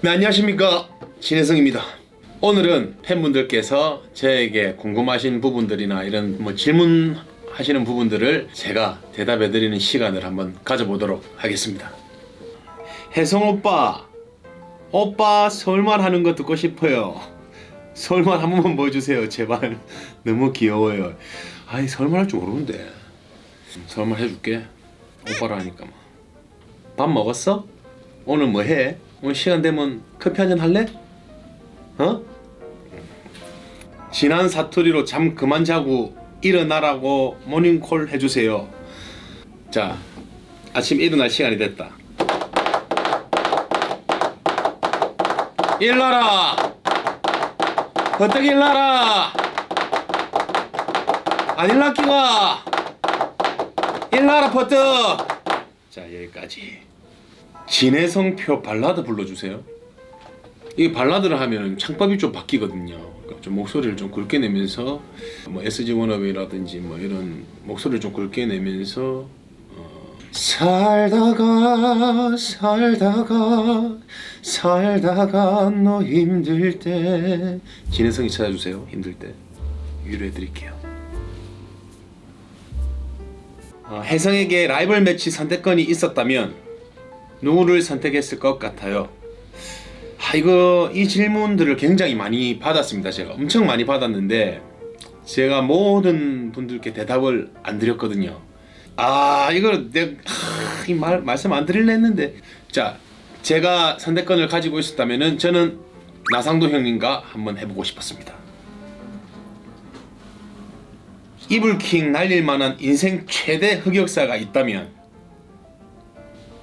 네, 안녕하십니까. 진혜성입니다. 오늘은 팬분들께서 저에게 궁금하신 부분들이나 이런 뭐 질문하시는 부분들을 제가 대답해 드리는 시간을 한번 가져보도록 하겠습니다. 혜성 오빠, 오빠 서울말 하는 거 듣고 싶어요. 서울말 한 번만 보여주세요, 제발. 너무 귀여워요. 아니 서울말 할 줄 모르는데. 서울말 해줄게. 오빠라니까 뭐. 밥 먹었어? 오늘 뭐 해? 오늘 시간 되면 커피 한 잔 할래? 어? 지난 사투리로 잠 그만 자고 일어나라고 모닝콜 해주세요. 자, 아침 일어날 시간이 됐다. 일나라! 버떡 일나라! 안 일났기가! 버떡! 자, 여기까지. 진해성표 발라드 불러주세요. 이 발라드를 하면 창법이 좀 바뀌거든요. 그러니까 좀 목소리를 좀 굵게 내면서 뭐 SG 워너비라든지 뭐 이런 목소리를 좀 굵게 내면서 어, 살다가 살다가 살다가 너 힘들 때 진해성이 찾아주세요. 힘들 때 위로해 드릴게요. 어, 혜성에게 라이벌 매치 선택권이 있었다면 누구를 선택했을 것 같아요? 아, 이거 이 질문들을 굉장히 많이 받았습니다. 제가 엄청 많이 받았는데 제가 모든 분들께 대답을 안 드렸거든요. 아, 이걸 내가 아, 이말 말씀 안 드릴려 했는데 자, 제가 선택권을 가지고 있었다면은 저는 나상도 형님과 한번 해보고 싶었습니다. 이불킹 날릴 만한 인생 최대 흑역사가 있다면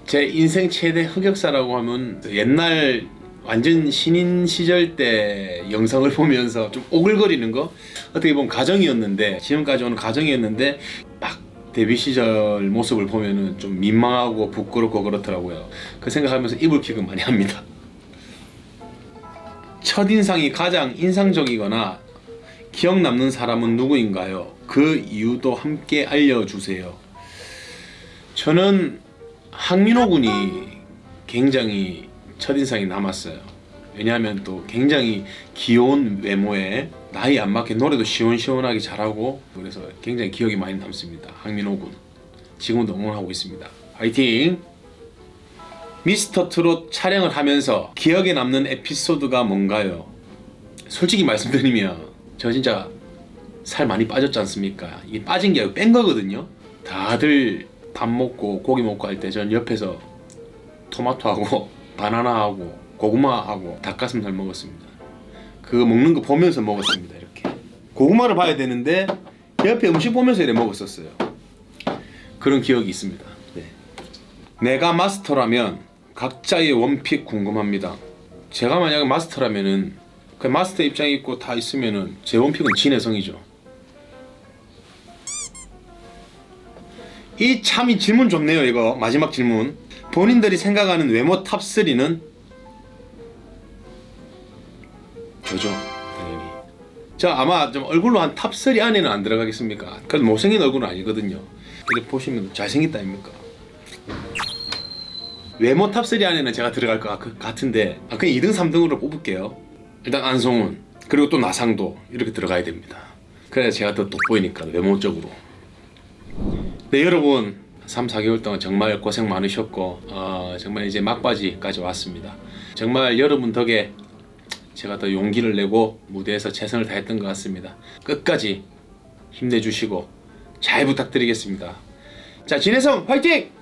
제 인생 최대 흑역사라고 하면 옛날 완전 신인 시절 때 영상을 보면서 좀 오글거리는 거 어떻게 보면 가정이었는데 지금까지 오는 가정이었는데 막 데뷔 시절 모습을 보면은 좀 민망하고 부끄럽고 그렇더라고요. 그 생각하면서 이불킥은 많이 합니다. 첫 인상이 가장 인상적이거나 기억 남는 사람은 누구인가요? 그 이유도 함께 알려주세요. 저는 황민호 군이 굉장히 첫인상이 남았어요. 왜냐하면 또 굉장히 귀여운 외모에 나이 안 맞게 노래도 시원시원하게 잘하고 그래서 굉장히 기억이 많이 남습니다. 황민호 군 지금도 응원하고 있습니다. 화이팅! 미스터 트롯 촬영을 하면서 기억에 남는 에피소드가 뭔가요? 솔직히 말씀드리면 저 진짜 살 많이 빠졌지 않습니까? 이게 빠진 게 아니고 뺀 거거든요. 다들 밥 먹고 고기 먹고 할 때 전 옆에서 토마토하고 바나나하고 고구마하고 닭가슴살 먹었습니다. 그거 먹는 거 보면서 먹었습니다. 이렇게 고구마를 봐야 되는데 옆에 음식 보면서 이렇게 먹었었어요. 그런 기억이 있습니다. 네. 내가 마스터라면 각자의 원픽 궁금합니다. 제가 만약에 마스터라면은 그 마스터 입장이 있고 다 있으면은 제 원픽은 진해성이죠. 이 참 이 질문 좋네요 이거. 마지막 질문. 본인들이 생각하는 외모 탑 3는? 저죠. 당연히. 저 아마 좀 얼굴로 한 탑 3 안에는 안 들어가겠습니까? 그래도 못생긴 얼굴은 아니거든요. 근데 보시면 잘생겼다 아닙니까? 외모 탑 3 안에는 제가 들어갈 것 같- 같은데 아, 그냥 2등 3등으로 뽑을게요. 일단 안성훈 그리고 또 나상도 이렇게 들어가야 됩니다. 그래야 제가 더 돋보이니까 외모적으로 네 여러분 3, 4개월 동안 정말 고생 많으셨고 어, 정말 이제 막바지까지 왔습니다. 정말 여러분 덕에 제가 더 용기를 내고 무대에서 최선을 다했던 것 같습니다. 끝까지 힘내주시고 잘 부탁드리겠습니다. 자 진혜성 화이팅!